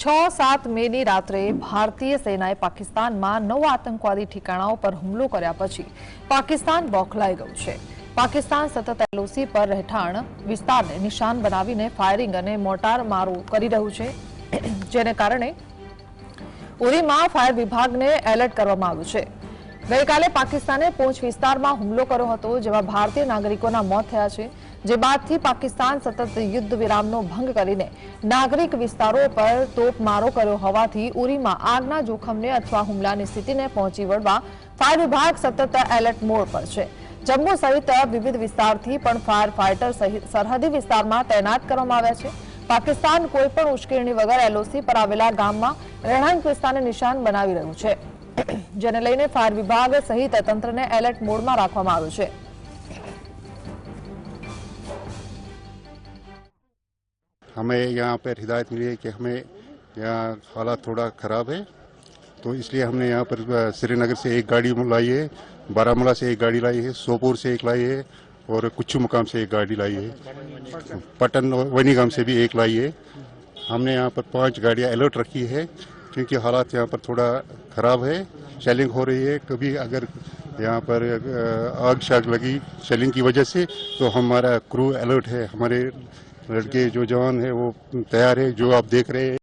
છ સાત મેની રાત્રે ભારતીય સેનાએ પાકિસ્તાનમાં નવ આતંકવાદી ઠીકાણાઓ પર હુમલો કર્યા પછી પાકિસ્તાન બોખલાઈ ગયું છે. પાકિસ્તાન સતત એલઓસી પર રહેઠાણ વિસ્તારને નિશાન બનાવીને ફાયરિંગ અને મોટાર મારો કરી રહ્યું છે. જેને કારણે ઉરીમાં ફાયર વિભાગને એલર્ટ કરવામાં આવ્યું છે. ગઈકાલે પાકિસ્તાને પૂંછ વિસ્તારમાં હુમલો કર્યો હતો, જેમાં ભારતીય નાગરિકોના મોત થયા છે. જે બાદથી પાકિસ્તાન સતત યુદ્ધ વિરામનો ભંગ કરીને નાગરિક વિસ્તારો પર તોપમારો કર્યો હોવાથી ઉરીમાં આગના જોખમને અથવા હુમલાની સ્થિતિને પહોંચી વળવા ફાયર વિભાગ સતત એલર્ટ મોડ પર છે. જમ્મુ સહિત વિવિધ વિસ્તારથી પણ ફાયર ફાઇટર સહિત સરહદી વિસ્તારમાં તૈનાત કરવામાં આવ્યા છે. પાકિસ્તાન કોઈ પણ ઉશ્કેરણી વગર એલઓસી પર આવેલા ગામમાં રહેણાંક વિસ્તારને નિશાન બનાવી રહ્યું છે. જેને લઈને ફાયર વિભાગ સહિત તંત્રને એલર્ટ મોડમાં રાખવામાં આવ્યું છે. हमें यहाँ पर हिदायत मिली है कि हमें यहाँ हालात थोड़ा ख़राब है। तो इसलिए हमने यहाँ पर श्रीनगर से एक गाड़ी लाई है, बारामूला से एक गाड़ी लाई है, सोपोर से एक लाई है और कुच्चू मुकाम से एक गाड़ी लाई है। पटन वनीगाम से भी एक लाई है। हमने यहाँ पर पाँच गाड़ियाँ अलर्ट रखी है, क्योंकि हालात यहाँ पर थोड़ा ख़राब है शेलिंग हो रही है। कभी अगर यहाँ पर आग शाग लगी शेलिंग की वजह से तो हमारा क्रू अलर्ट है, हमारे लड़के जो जवान है वो तैयार है जो आप देख रहे हैं